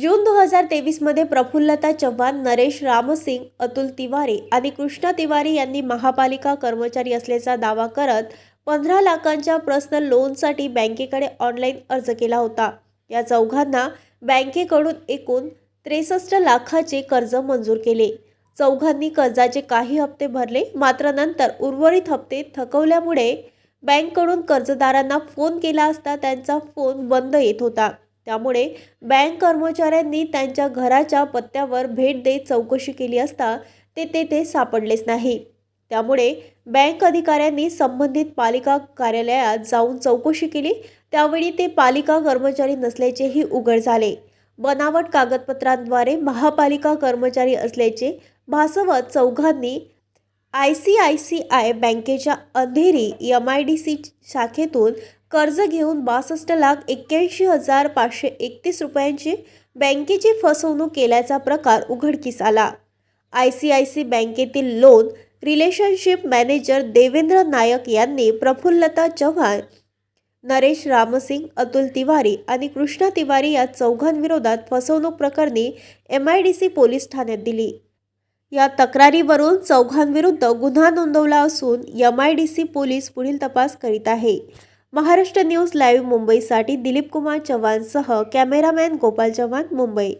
जून दोन हजार तेवीसमध्ये प्रफुल्लता चव्हाण नरेश रामसिंग अतुल तिवारी आणि कृष्णा तिवारी यांनी महापालिका कर्मचारी असल्याचा दावा करत पंधरा लाखांच्या पर्सनल लोनसाठी बँकेकडे ऑनलाईन अर्ज केला होता. या चौघांना बँकेकडून एकूण त्रेसष्ट लाखाचे कर्ज मंजूर केले. चौघांनी कर्जाचे काही हप्ते भरले मात्र नंतर उर्वरित हप्ते थकवल्यामुळे बँककडून कर्जदारांना फोन केला असता त्यांचा फोन बंद येत होता. त्यामुळे बँक कर्मचाऱ्यांनी त्यांच्या घराच्या पत्त्यावर भेट देत चौकशी केली असता ते तेथे सापडलेच नाही. त्यामुळे बँक अधिकाऱ्यांनी संबंधित पालिका कार्यालयात जाऊन चौकशी केली. त्यावेळी ते पालिका कर्मचारी नसल्याचेही उघड झाले. बनावट कागदपत्रांद्वारे महापालिका कर्मचारी असल्याचे भासवत चौघांनी I C I C I बँकेच्या Andheri M I D C शाखेतून कर्ज घेऊन बासष्ट लाख एक्क्याऐंशी हजार पाचशे एकतीस रुपयांची बँकेची फसवणूक केल्याचा प्रकार उघडकीस आला. आय सी आय सी बँकेतील loan relationship manager Devendra Nayak यांनी प्रफुल्लता चव्हाण नरेश रामसिंग अतुल तिवारी आणि कृष्णा तिवारी या चौघांविरोधात फसवणूक प्रकरणी M I D C police ठाण्यात दिली. या तक्रारीवरून चौघांविरुद्ध गुन्हा नोंदवला असून M I D C police पुढील तपास करीत आहे. महाराष्ट्र न्यूज लाईव्ह मुंबईसाठी दिलीप कुमार चव्हाणसह कॅमेरामॅन गोपाल चव्हाण मुंबई.